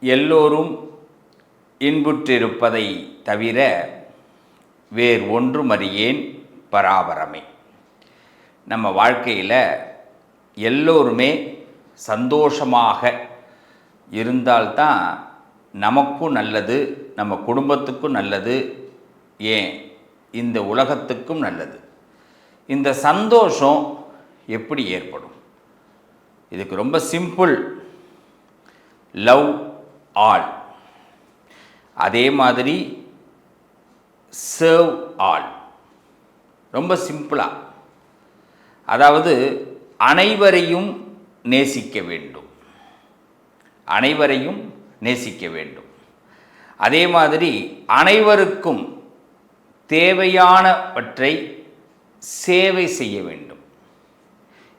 எல்லோரும் இன்புற்றிருப்பதை தவிர வேறு ஒன்றும் அறியேன் பராபரமே. நம்ம வாழ்க்கையில் எல்லோருமே சந்தோஷமாக இருந்தால்தான் நமக்கும் நல்லது நம்ம குடும்பத்துக்கும் நல்லது ஏன்? இந்த உலகத்துக்கும் நல்லது. இந்த சந்தோஷம் எப்படி ஏற்படும்? இதுக்கு ரொம்ப சிம்பிள் லவ் ஆல் அதே மாதிரி சர்வ் ஆல் ரொம்ப சிம்பிளாக அதாவது அனைவரையும் நேசிக்க வேண்டும். அனைவரையும் நேசிக்க வேண்டும். அதே மாதிரி அனைவருக்கும் தேவையானவற்றை சேவை செய்ய வேண்டும்.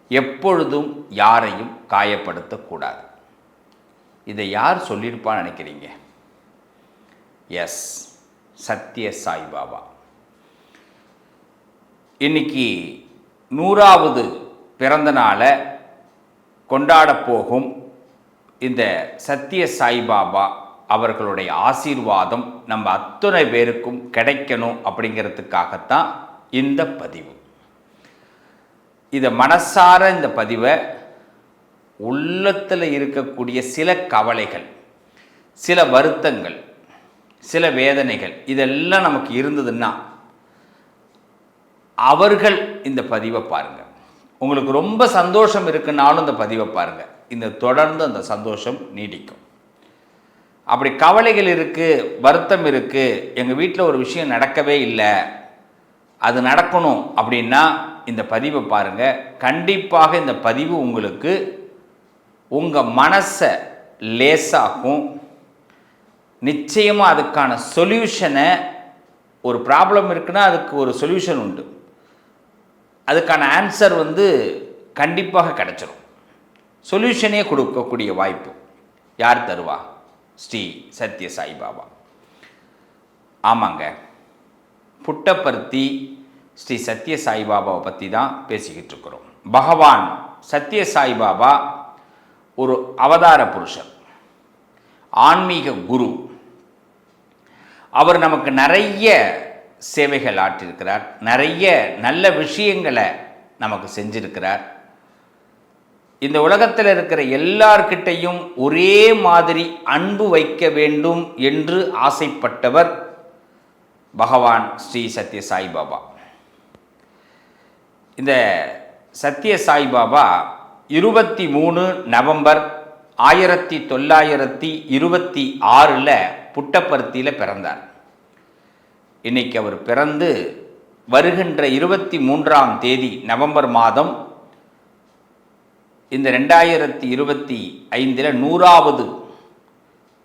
எப்பொழுதும் யாரையும் காயப்படுத்தக்கூடாது. இதை யார் சொல்லியிருப்பான்னு நினைக்கிறீங்க? எஸ் சத்ய சாய்பாபா இன்னைக்கு நூறாவது பிறந்த நாளை கொண்டாடப் போகும் இந்த சத்ய சாய்பாபா அவர்களுடைய ஆசீர்வாதம் நம்ம அத்தனை பேருக்கும் கிடைக்கணும் அப்படிங்கிறதுக்காகத்தான் இந்த பதிவு. இதை மனசார இந்த பதிவை உள்ளத்தில் இருக்கக்கூடிய சில கவலைகள் சில வருத்தங்கள் சில வேதனைகள் இதெல்லாம் நமக்கு இருந்ததுன்னா அவர்கள் இந்த பதிவை பாருங்கள் உங்களுக்கு ரொம்ப சந்தோஷம் இருக்குன்னாலும் இந்த பதிவை பாருங்கள் இந்த தொடர்ந்து அந்த சந்தோஷம் நீடிக்கும். அப்படி கவலைகள் இருக்குது வருத்தம் இருக்குது எங்கள் வீட்டில் ஒரு விஷயம் நடக்கவே இல்லை அது நடக்கணும் அப்படின்னா இந்த பதிவை பாருங்கள் கண்டிப்பாக இந்த பதிவு உங்களுக்கு உங்கள் மனசை லேசாக்கும் நிச்சயமாக அதுக்கான சொல்யூஷனை ஒரு ப்ராப்ளம் இருக்குன்னா அதுக்கு ஒரு சொல்யூஷன் உண்டு. அதுக்கான ஆன்சர் வந்து கண்டிப்பாக கிடைச்சிரும். சொல்யூஷனே கொடுக்கக்கூடிய வாய்ப்பு யார் தருவா? ஸ்ரீ சத்ய சாய்பாபா ஆமாங்க. புட்டப்பருத்தி ஸ்ரீ சத்ய சாய்பாபாவை பற்றி தான் பேசிக்கிட்டு இருக்கிறோம். பகவான் சத்ய சாய்பாபா ஒரு அவதார புருஷர் ஆன்மீக குரு. அவர் நமக்கு நிறைய சேவைகள் ஆற்றியிருக்கிறார் நிறைய நல்ல விஷயங்களை நமக்கு செஞ்சிருக்கிறார். இந்த உலகத்தில் இருக்கிற எல்லார்கிட்டையும் ஒரே மாதிரி அன்பு வைக்க வேண்டும் என்று ஆசைப்பட்டவர் பகவான் ஸ்ரீ சத்ய சாய்பாபா. இந்த சத்ய சாய்பாபா இருபத்தி மூணு நவம்பர் ஆயிரத்தி தொள்ளாயிரத்தி இருபத்தி ஆறில் புட்டப்பருத்தியில் பிறந்தார். இன்னைக்கு அவர் பிறந்து வருகின்ற இருபத்தி மூன்றாம் தேதி நவம்பர் மாதம் இந்த ரெண்டாயிரத்தி இருபத்தி ஐந்தில் நூறாவது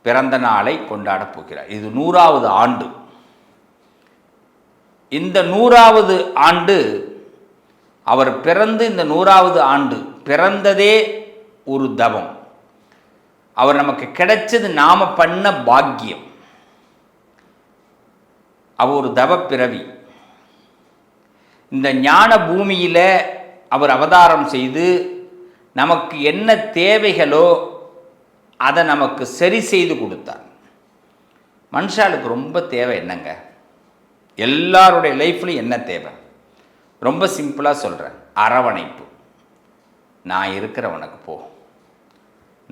பிறந்த நாளை கொண்டாடப் போகிறார். இது நூறாவது ஆண்டு. இந்த நூறாவது ஆண்டு அவர் பிறந்து இந்த நூறாவது ஆண்டு பிறந்ததே ஒரு தவம். அவர் நமக்கு கிடைச்சது நாம் பண்ண பாக்கியம். அவர் ஒரு தவ பிறவி. இந்த ஞான பூமியில் அவர் அவதாரம் செய்து நமக்கு என்ன தேவைகளோ அதை நமக்கு சரி செய்து கொடுத்தார். மனுஷாளுக்கு ரொம்ப தேவை என்னங்க? எல்லாருடைய லைஃப்லையும் என்ன தேவை? ரொம்ப சிம்பிளாக சொல்கிறேன் அரவணைப்பு. நான் இருக்கிறவனுக்கு போ.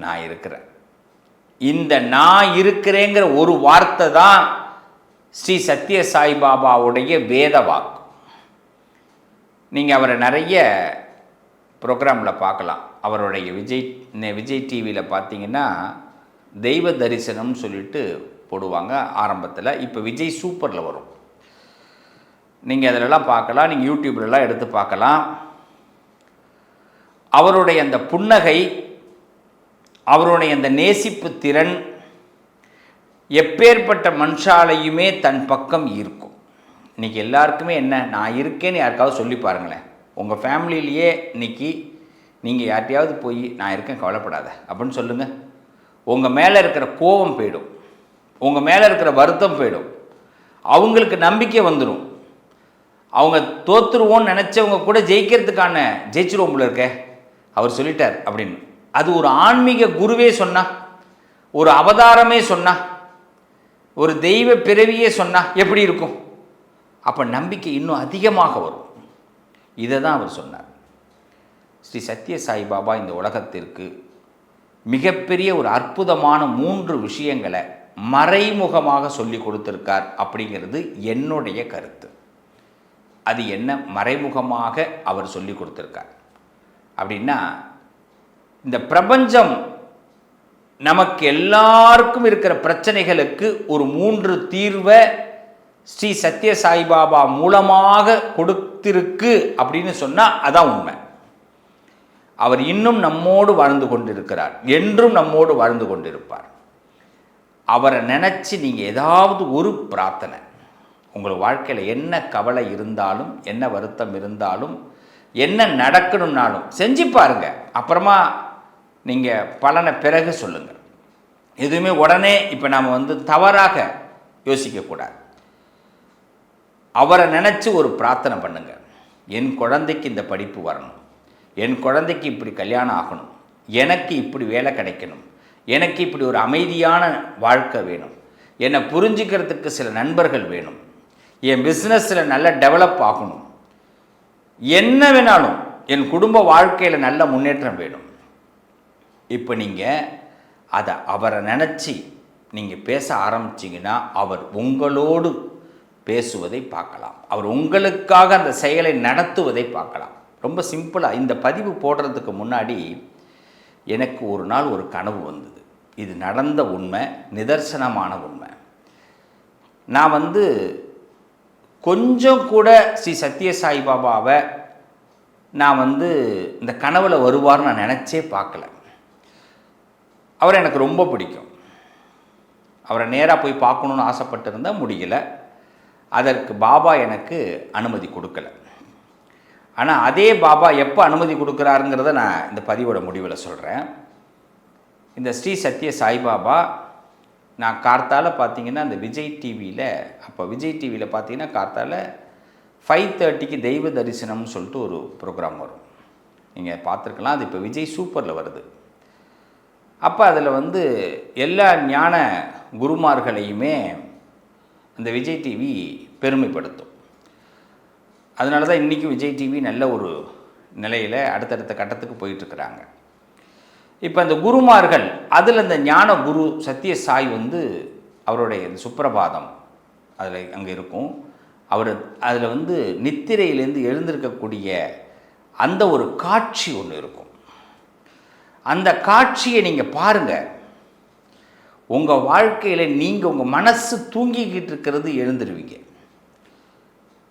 நான் இருக்கிறேன் இந்த நான் இருக்கிறேங்கிற ஒரு வார்த்தை தான் ஸ்ரீ சத்ய சாய்பாபாவுடைய வேத வாக்கு. நீங்கள் அவரை நிறைய ப்ரோக்ராமில் பார்க்கலாம். அவருடைய விஜய் விஜய் டிவியில் பார்த்தீங்கன்னா தெய்வ தரிசனம்னு சொல்லிட்டு போடுவாங்க ஆரம்பத்தில். இப்போ விஜய் சூப்பரில் வரும். நீங்கள் அதிலெல்லாம் பார்க்கலாம். நீங்கள் யூடியூப்லலாம் எடுத்து பார்க்கலாம். அவருடைய அந்த புன்னகை அவருடைய அந்த நேசிப்பு திறன் எப்பேற்பட்ட மனுஷாலையுமே தன் பக்கம் ஈர்க்கும். இன்னைக்கு எல்லாருக்குமே என்ன? நான் இருக்கேன்னு யாருக்காவது சொல்லி பாருங்களேன். உங்கள் ஃபேமிலியிலேயே இன்னைக்கு நீங்கள் யார்கிட்டையாவது போய் நான் இருக்கேன் கவலைப்படாத அப்படின்னு சொல்லுங்கள் உங்கள் மேலே இருக்கிற கோபம் போயிடும். உங்கள் மேலே இருக்கிற வருத்தம் போயிடும். அவங்களுக்கு நம்பிக்கை வந்துடும் அவங்க தோத்துருவோன்னு நினச்சவங்க கூட ஜெயிக்கிறதுக்கான ஜெயிச்சிருவோம் போல இருக்க. அவர் சொல்லிட்டார் அப்படின்னு. அது ஒரு ஆன்மீக குருவே சொன்னா ஒரு அவதாரமே சொன்னா ஒரு தெய்வ பிறவியே சொன்னா எப்படி இருக்கும்? அப்போ நம்பிக்கை இன்னும் அதிகமாக வரும். இதை தான் அவர் சொன்னார். ஸ்ரீ சத்ய சாய்பாபா இந்த உலகத்திற்கு மிகப்பெரிய ஒரு அற்புதமான மூன்று விஷயங்களை மறைமுகமாக சொல்லி கொடுத்துருக்கார் அப்படிங்கிறது என்னுடைய கருத்து. அது என்ன? மறைமுகமாக அவர் சொல்லி கொடுத்துருக்கார். அப்படின்னா இந்த பிரபஞ்சம் நமக்கு எல்லாருக்கும் இருக்கிற பிரச்சனைகளுக்கு ஒரு மூன்று தீர்வை ஸ்ரீ சத்ய சாய்பாபா மூலமாக கொடுத்திருக்கு அப்படின்னு சொன்னால் அதான் உண்மை. அவர் இன்னும் நம்மோடு வாழ்ந்து கொண்டிருக்கிறார். என்றும் நம்மோடு வாழ்ந்து கொண்டிருப்பார். அவரை நினச்சி நீங்கள் ஏதாவது ஒரு பிரார்த்தனை. உங்கள் வாழ்க்கையில் என்ன கவலை இருந்தாலும் என்ன வருத்தம் இருந்தாலும் என்ன நடக்கணும்னாலும் செஞ்சு பாருங்க. அப்புறமா நீங்கள் பலனை பிறகு சொல்லுங்கள் எதுவுமே உடனே இப்போ நாம் வந்து தவறாக யோசிக்கக்கூடாது அவரை நினச்சி ஒரு பிரார்த்தனை பண்ணுங்கள் என் குழந்தைக்கு இந்த படிப்பு வரணும். என் குழந்தைக்கு இப்படி கல்யாணம் ஆகணும். எனக்கு இப்படி வேலை கிடைக்கணும். எனக்கு இப்படி ஒரு அமைதியான வாழ்க்கை வேணும். என்னை புரிஞ்சுக்கிறதுக்கு சில நண்பர்கள் வேணும். என் பிஸ்னஸில் நல்ல டெவலப் ஆகணும். என்ன வேணாலும் என் குடும்ப வாழ்க்கையில் நல்ல முன்னேற்றம் வேணும். இப்போ நீங்கள் அதை அவரை நினச்சி நீங்கள் பேச ஆரம்பிச்சிங்கன்னா அவர் உங்களோடு பேசுவதை பார்க்கலாம். அவர் உங்களுக்காக அந்த செயலை நடத்துவதை பார்க்கலாம். ரொம்ப சிம்பிளாக இந்த பதிவு போடுறதுக்கு முன்னாடி எனக்கு ஒரு நாள் ஒரு கனவு வந்தது. இது நடந்த உண்மை நிதர்சனமான உண்மை. நான் வந்து கொஞ்சம் கூட ஸ்ரீ சத்ய சாய்பாபாவை நான் வந்து இந்த கனவில் வருவார்னு நான் நினச்சே பார்க்கல. அவரை எனக்கு ரொம்ப பிடிக்கும். அவரை நேராக போய் பார்க்கணுன்னு ஆசைப்பட்டிருந்தால் முடியல. அதற்கு பாபா எனக்கு அனுமதி கொடுக்கல. ஆனால் அதே பாபா எப்போ அனுமதி கொடுக்குறாருங்கிறத நான் இந்த பதிவோட முடிவில் சொல்கிறேன் இந்த ஸ்ரீ சத்ய சாய்பாபா நான் கார்த்தால பார்த்தீங்கன்னா அந்த விஜய் டிவியில் அப்போ விஜய் டிவியில் பார்த்தீங்கன்னா கார்த்தால் ஃபைவ் தேர்ட்டிக்கு தெய்வ தரிசனம்னு சொல்லிட்டு ஒரு ப்ரோக்ராம் வரும். நீங்கள் பார்த்துருக்கலாம் அது இப்போ விஜய் சூப்பரில் வருது. அப்போ அதில் வந்து எல்லா ஞான குருமார்களையுமே அந்த விஜய் டிவி பெருமைப்படுத்தும். அதனால தான் இன்றைக்கும் விஜய் டிவி நல்ல ஒரு நிலையில் அடுத்தடுத்த கட்டத்துக்கு போயிட்டுருக்குறாங்க இப்போ இந்த குருமார்கள் அதில் இந்த ஞான குரு சத்ய சாய் வந்து அவருடைய இந்த சுப்பிரபாதம் அதில் அங்கே இருக்கும். அவர் அதில் வந்து நித்திரையிலேருந்து எழுந்திருக்கக்கூடிய அந்த ஒரு காட்சி ஒன்று இருக்கும். அந்த காட்சியை நீங்கள் பாருங்கள் உங்கள் வாழ்க்கையில் நீங்கள் உங்கள் மனசு தூங்கிக்கிட்டு இருக்கிறது எழுந்துருவீங்க.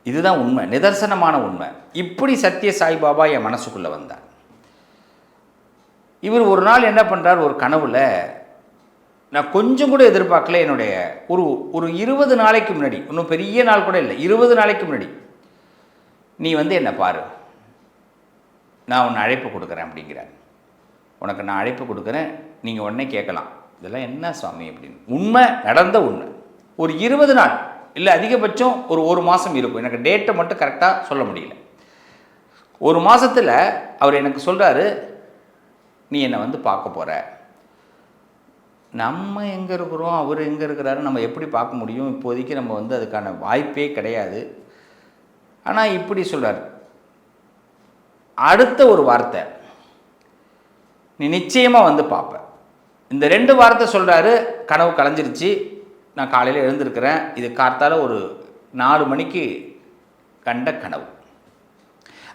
இதுதான் உண்மை நிதர்சனமான உண்மை. இப்படி சத்ய சாய்பாபா என் மனசுக்குள்ளே வந்தார். இவர் ஒரு நாள் என்ன பண்ணுறார் ஒரு கனவுல நான் கொஞ்சம் கூட எதிர்பார்க்கல என்னுடைய ஒரு ஒரு இருபது நாளைக்கு முன்னாடி இன்னும் பெரிய நாள் கூட இல்லை இருபது நாளைக்கு முன்னாடி நீ வந்து என்னை பாரு. நான் உன்னை அழைப்பு கொடுக்குறேன் அப்படிங்கிறார். உனக்கு நான் அழைப்பு கொடுக்குறேன் நீங்கள் உடனே கேட்கலாம். இதெல்லாம் என்ன சுவாமி அப்படின்னு. உண்மை நடந்த உண்மை. ஒரு இருபது நாள் இல்லை அதிகபட்சம் ஒரு ஒரு மாதம் இருக்கும். எனக்கு டேட்டை மட்டும் கரெக்டாக சொல்ல முடியல. ஒரு மாதத்தில் அவர் எனக்கு சொல்கிறாரு நீ என்னை வந்து பார்க்க போகிற நம்ம எங்கே இருக்கிறோம் அவர் எங்கே இருக்கிறாரு நம்ம எப்படி பார்க்க முடியும்? இப்போதைக்கு நம்ம வந்து அதுக்கான வாய்ப்பே கிடையாது. ஆனால் இப்படி சொல்கிறார் அடுத்த ஒரு வார்த்தை. நீ நிச்சயமாக வந்து பார்ப்ப. இந்த ரெண்டு வார்த்தை சொல்கிறாரு கனவு கலைஞ்சிருச்சு. நான் காலையில் எழுந்திருக்கிறேன். இது கார்த்தால ஒரு நாலு மணிக்கு கண்ட கனவு.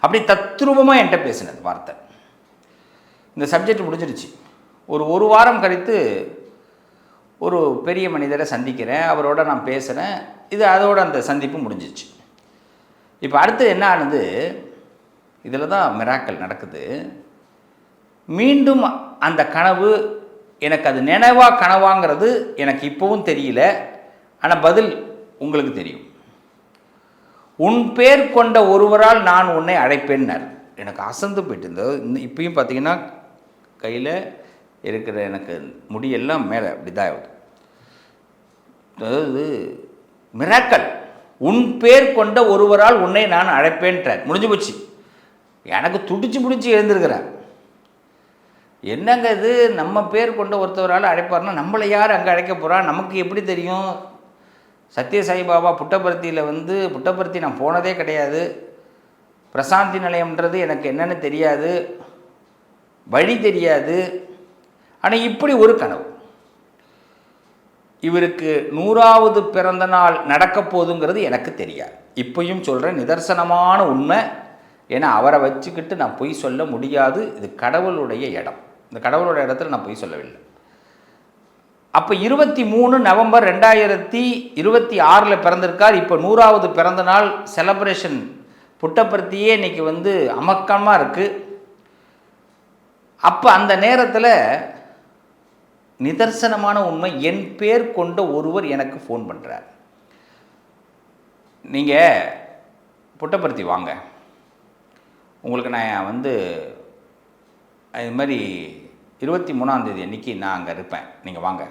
அப்படி தத்ரூபமாக என்கிட்ட பேசினது வார்த்தை. இந்த சப்ஜெக்ட் முடிஞ்சிருச்சு ஒரு ஒரு வாரம் கழித்து ஒரு பெரிய மனிதரை சந்திக்கிறேன் அவரோட நான் பேசுகிறேன் இது அதோட அந்த சந்திப்பு முடிஞ்சிச்சு. இப்போ அடுத்து என்ன ஆனது? இதில் தான் மிராக்கல் நடக்குது. மீண்டும் அந்த கனவு எனக்கு அது நினைவாக கனவாங்கிறது எனக்கு இப்போவும் தெரியல. ஆனால் பதில் உங்களுக்கு தெரியும். உன் பேர் கொண்ட ஒருவரால் நான் உன்னை அழைப்பேன்னார். எனக்கு அசந்து போயிட்டு இருந்தது. இன்னும் இப்பயும் பார்த்தீங்கன்னா கையில் இருக்கிற எனக்கு முடியெல்லாம் மேலே அப்படி தான் ஆகுது. அதாவது மிராக்கல் உன் பேர் கொண்ட ஒருவரால் உன்னை நான் அழைப்பேன்ட்டார் முடிஞ்சு போச்சு. எனக்கு துடிச்சு பிடிச்சி எழுந்திருக்கிறேன் என்னங்க இது? நம்ம பேர் கொண்ட ஒருத்தவரால் அழைப்பார்னா நம்மளை யார் அங்கே அழைக்க போகிறா நமக்கு எப்படி தெரியும்? சத்ய சாய்பாபா புட்டபர்த்தியில் வந்து புட்டபர்த்தி நான் போனதே கிடையாது. பிரசாந்தி நிலையம்ன்றது எனக்கு என்னென்னு தெரியாது. வழி தெரியாது. ஆனால் இப்படி ஒரு கனவு. இவருக்கு நூறாவது பிறந்த நாள் நடக்க போகுதுங்கிறது எனக்கு தெரியாது. இப்பையும் சொல்கிறேன் நிதர்சனமான உண்மை. ஏன்னா அவரை வச்சுக்கிட்டு நான் பொய் சொல்ல முடியாது. இது கடவுளுடைய இடம். இந்த கடவுளோட இடத்துல நான் பொய் சொல்லவில்லை. அப்போ இருபத்தி மூணு நவம்பர் ரெண்டாயிரத்தி இருபத்தி ஆறில் பிறந்திருக்கார். இப்போ நூறாவது பிறந்த நாள் செலப்ரேஷன் புட்டப்பருத்தியே இன்னைக்கு வந்து அமக்கமாக இருக்குது அப்போ அந்த நேரத்தில் நிதர்சனமான உண்மை என் பேர் கொண்ட ஒருவர் எனக்கு ஃபோன் பண்ணுறார் நீங்கள் புட்டபர்த்தி வாங்க. உங்களுக்கு நான் வந்து இது மாதிரி இருபத்தி மூணாந்தேதி அன்றைக்கி நான் அங்கே இருப்பேன். நீங்கள் வாங்க.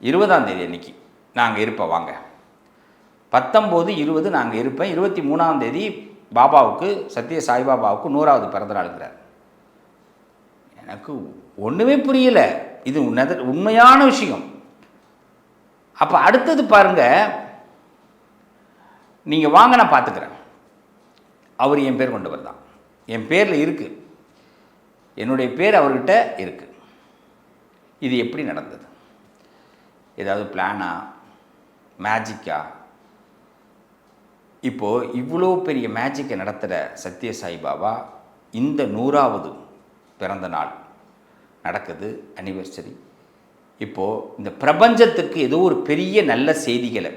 இருபதாந்தேதி அன்றைக்கி நான் அங்கே இருப்பேன். வாங்க. பத்தொம்போது இருபது நான் அங்கே இருப்பேன். இருபத்தி மூணாந்தேதி பாபாவுக்கு சத்ய சாய்பாபாவுக்கு நூறாவது பிறந்த இருக்கிறார் எனக்கு ஒன்றுமே புரியலை. இது உண்மையான விஷயம். அப்போ அடுத்தது பாருங்கள் நீங்கள் வாங்க நான் பார்த்துக்கிறேன் அவர் என் பேர் கொண்டவர் தான். என் பேரில் இருக்குது என்னுடைய பேர் அவர்கிட்ட இருக்குது இது எப்படி நடந்தது? ஏதாவது பிளானா? மேஜிக்கா இப்போது இவ்வளோ பெரிய மேஜிக்கை நடத்துகிற சத்ய சாய்பாபா இந்த நூறாவது பிறந்த நாள் நடக்குது அனிவர்சரி இப்போது இந்த பிரபஞ்சத்துக்கு ஏதோ ஒரு பெரிய நல்ல செய்திகளை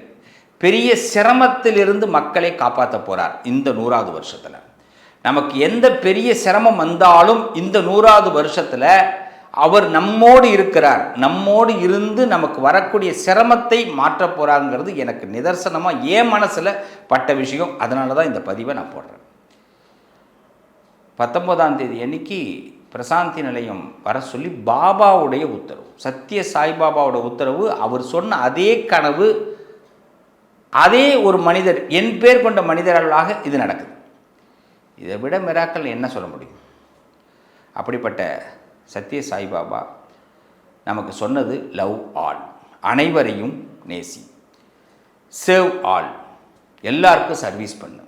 பெரிய சிரமத்திலிருந்து மக்களை காப்பாற்ற போகிறார் இந்த நூறாவது வருஷத்தில். நமக்கு எந்த பெரிய சிரமம் வந்தாலும் இந்த நூறாவது வருஷத்தில் அவர் நம்மோடு இருக்கிறார் நம்மோடு இருந்து நமக்கு வரக்கூடிய சிரமத்தை மாற்ற போகிறாங்கிறது எனக்கு நிதர்சனமாக என் மனசில் பட்ட விஷயம். அதனால தான் இந்த பதிவை நான் போடுறேன். பத்தொன்பதாம் தேதி அன்னைக்கு பிரசாந்தி நிலையம் வர சொல்லி பாபாவுடைய உத்தரவு. சத்ய சாய்பாபாவோட உத்தரவு. அவர் சொன்ன அதே கனவு அதே ஒரு மனிதர் என் பேர் கொண்ட மனிதர்களாக இது நடக்குது. இதை விட மிராக்கள் என்ன சொல்ல முடியும்? அப்படிப்பட்ட சத்ய சாய்பாபா நமக்கு சொன்னது லவ் ஆல். அனைவரையும் நேசி. சேவ் ஆல் எல்லாருக்கும் சர்வீஸ் பண்ணு.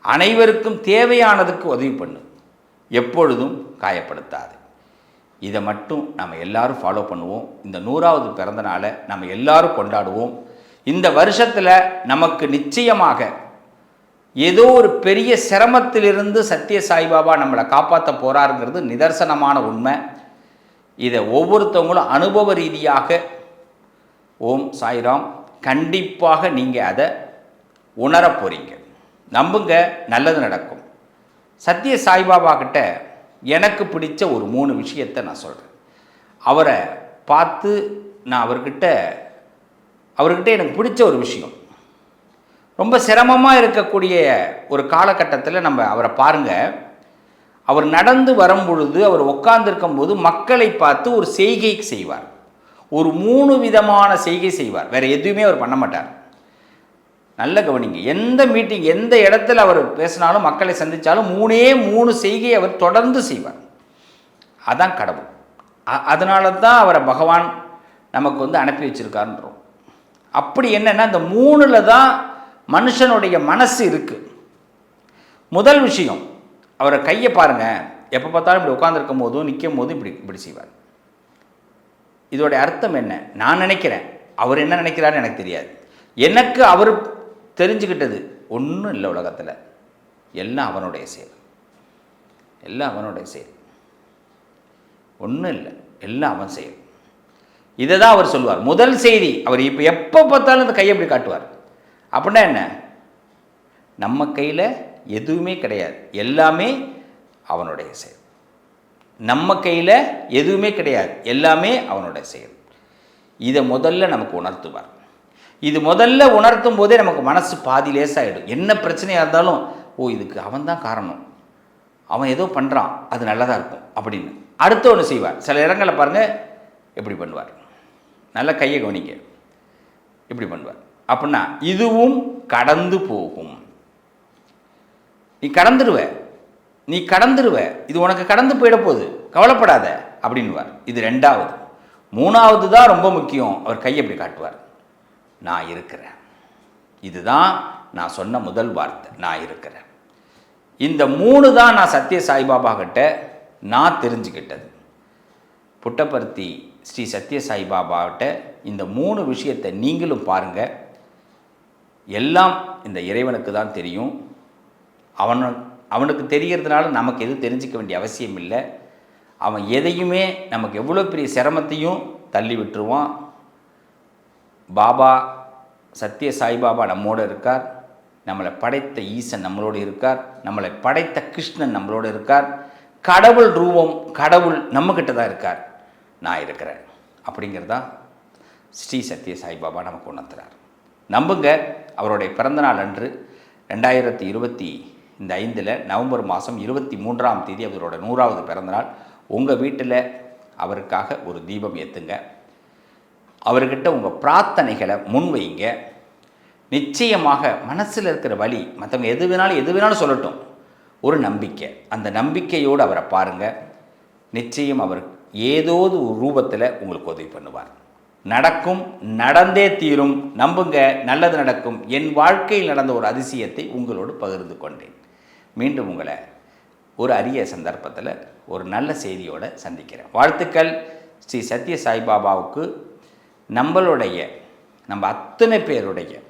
அனைவருக்கும் தேவையானதுக்கு உதவி பண்ணு. எப்பொழுதும் காயப்படுத்தாது. இதை மட்டும் நம்ம எல்லாரும் ஃபாலோ பண்ணுவோம். இந்த நூறாவது பிறந்த நாளை நம்ம எல்லாரும் கொண்டாடுவோம். இந்த வருஷத்தில் நமக்கு நிச்சயமாக ஏதோ ஒரு பெரிய சிரமத்திலிருந்து சத்ய சாய்பாபா நம்மளை காப்பாற்ற போகிறாருங்கிறது நிதர்சனமான உண்மை. இதை ஒவ்வொருத்தவங்களும் அனுபவ ரீதியாக ஓம் சாய்ராம் கண்டிப்பாக நீங்கள் அதை உணரப் போகிறீங்க நம்புங்க நல்லது நடக்கும். சத்ய சாய்பாபா கிட்ட எனக்கு பிடிச்ச ஒரு மூணு விஷயத்தை நான் சொல்கிறேன் அவரை பார்த்து நான் அவர்கிட்ட அவர்கிட்ட எனக்கு பிடிச்ச ஒரு விஷயம். ரொம்ப சிரமமாக இருக்கக்கூடிய ஒரு காலகட்டத்தில் நம்ம அவரை பாருங்கள் அவர் நடந்து வரும் பொழுது அவர் உட்கார்ந்திருக்கும் போது மக்களை பார்த்து ஒரு செய்கை செய்வார். ஒரு மூணு விதமான செய்கை செய்வார். வேறு எதுவுமே அவர் பண்ண மாட்டார். நல்ல கவனிங்க. எந்த மீட்டிங் எந்த இடத்துல அவர் பேசினாலும் மக்களை சந்தித்தாலும் மூணே மூணு செய்கை அவர் தொடர்ந்து செய்வார். அதான் கடவுள். அ- அதனால தான் அவரை பகவான் நமக்கு வந்து அனுப்பி வச்சிருக்காருன்றோம். அப்படி என்னென்னா இந்த மூணுல தான் மனுஷனுடைய மனசு இருக்கு. முதல் விஷயம் அவரை கையை பாருங்கள் எப்போ பார்த்தாலும் இப்படி உட்காந்துருக்கும் போதும் நிற்கும் போதும் இப்படி இப்படி செய்வார். இதோட அர்த்தம் என்ன? நான் நினைக்கிறேன். அவர் என்ன நினைக்கிறாருன்னு எனக்கு தெரியாது. எனக்கு அவர் தெரிஞ்சுக்கிட்டது. ஒன்றும் இல்லை உலகத்தில். எல்லாம் அவனுடைய செயல். எல்லாம் அவனுடைய செயல். ஒன்றும் இல்லை. எல்லாம் அவன் செயல். இதை தான் அவர் சொல்லுவார். முதல் செய்தி அவர் இப்போ எப்போ பார்த்தாலும் அந்த கையை அப்படி காட்டுவார். அப்படின்னா என்ன? நம்ம கையில் எதுவுமே கிடையாது. எல்லாமே அவனுடைய செயல். நம்ம கையில் எதுவுமே கிடையாது. எல்லாமே அவனுடைய செயல். இதை முதல்ல நமக்கு உணர்த்துவார். இது முதல்ல உணர்த்தும் போதே நமக்கு மனசு பாதி லேசாகிடும் என்ன பிரச்சனையாக இருந்தாலும் ஓ இதுக்கு அவன் தான் காரணம். அவன் ஏதோ பண்ணுறான் அது நல்லதாக இருக்கும். அப்படின்னு. அடுத்த ஒன்று செய்வார். சில இடங்களில் பாருங்கள் எப்படி பண்ணுவார். நல்ல கையை கவனிங்க. இப்படி பண்ணுவார். அப்படின்னா இதுவும் கடந்து போகும். நீ கடந்துடுவ நீ கடந்துடுவ இது உனக்கு கடந்து போயிட போகுது. கவலைப்படாத. அப்படின்வார் இது ரெண்டாவது. மூணாவது தான் ரொம்ப முக்கியம். அவர் கையை அப்படி காட்டுவார். நான் இருக்கிறேன். இதுதான் நான் சொன்ன முதல் வார்த்தை நான் இருக்கிறேன். இந்த மூணு தான் நான் சத்ய சாய்பாபா கிட்ட நான் தெரிஞ்சுக்கிட்டது. புட்டபர்த்தி ஸ்ரீ சத்ய சாய்பாபாட்ட இந்த மூணு விஷயத்தை நீங்களும் பாருங்கள் எல்லாம் இந்த இறைவனுக்கு தான் தெரியும். அவனு அவனுக்கு தெரிகிறதுனால நமக்கு எதுவும் தெரிஞ்சிக்க வேண்டிய அவசியம் இல்லை. அவன் எதையுமே நமக்கு எவ்வளோ பெரிய சிரமத்தையும் தள்ளி விட்டுருவான். பாபா சத்ய சாய்பாபா நம்மோடு இருக்கார். நம்மளை படைத்த ஈசன் நம்மளோடு இருக்கார். நம்மளை படைத்த கிருஷ்ணன் நம்மளோடு இருக்கார். கடவுள் ரூபம் கடவுள் நம்மக்கிட்ட தான் இருக்கார். நான் இருக்கிறேன். அப்படிங்கிறதா ஸ்ரீ சத்ய சாய்பாபா நமக்கு உணர்த்துறார். நம்புங்க அவருடைய பிறந்தநாள் அன்று ரெண்டாயிரத்தி இருபத்தி இந்த ஐந்தில் நவம்பர் மாதம் இருபத்தி மூன்றாம் தேதி அவரோட நூறாவது பிறந்தநாள். உங்கள் வீட்டில் அவருக்காக ஒரு தீபம் ஏற்றுங்க அவர்கிட்ட உங்கள் பிரார்த்தனைகளை முன்வைங்க. நிச்சயமாக மனசில் இருக்கிற வழி மற்றவங்க எது வேணாலும் எது வேணாலும் சொல்லட்டும். ஒரு நம்பிக்கை. அந்த நம்பிக்கையோடு அவரை பாருங்கள் நிச்சயம் அவர் ஏதோது ஒரு ரூபத்தில் உங்களுக்கு உதவி பண்ணுவார். நடக்கும் நடந்தே தீரும். நம்புங்க நல்லது நடக்கும். என் வாழ்க்கையில் நடந்த ஒரு அதிசயத்தை உங்களோடு பகிர்ந்து கொண்டேன். மீண்டும் உங்களை ஒரு அரிய சந்தர்ப்பத்தில் ஒரு நல்ல செய்தியோடு சந்திக்கிறேன். வாழ்த்துக்கள். ஸ்ரீ சத்ய சாய்பாபாவுக்கு நம்மளுடைய நம்ம அத்தனை பேருடைய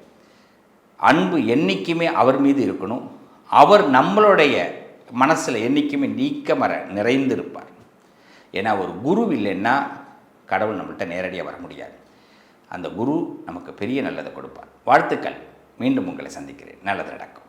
அன்பு என்றைக்குமே அவர் மீது இருக்கணும். அவர் நம்மளுடைய மனசில் என்றைக்குமே நீக்கமர நிறைந்திருப்பார். ஏன்னா ஒரு குரு இல்லைன்னா கடவுள் நம்மள்கிட்ட நேரடியாக வர முடியாது. அந்த குரு நமக்கு பெரிய நல்லதை கொடுப்பார். வாழ்த்துக்கள். மீண்டும் உங்களை சந்திக்கிறேன். நல்லது நடக்கும்.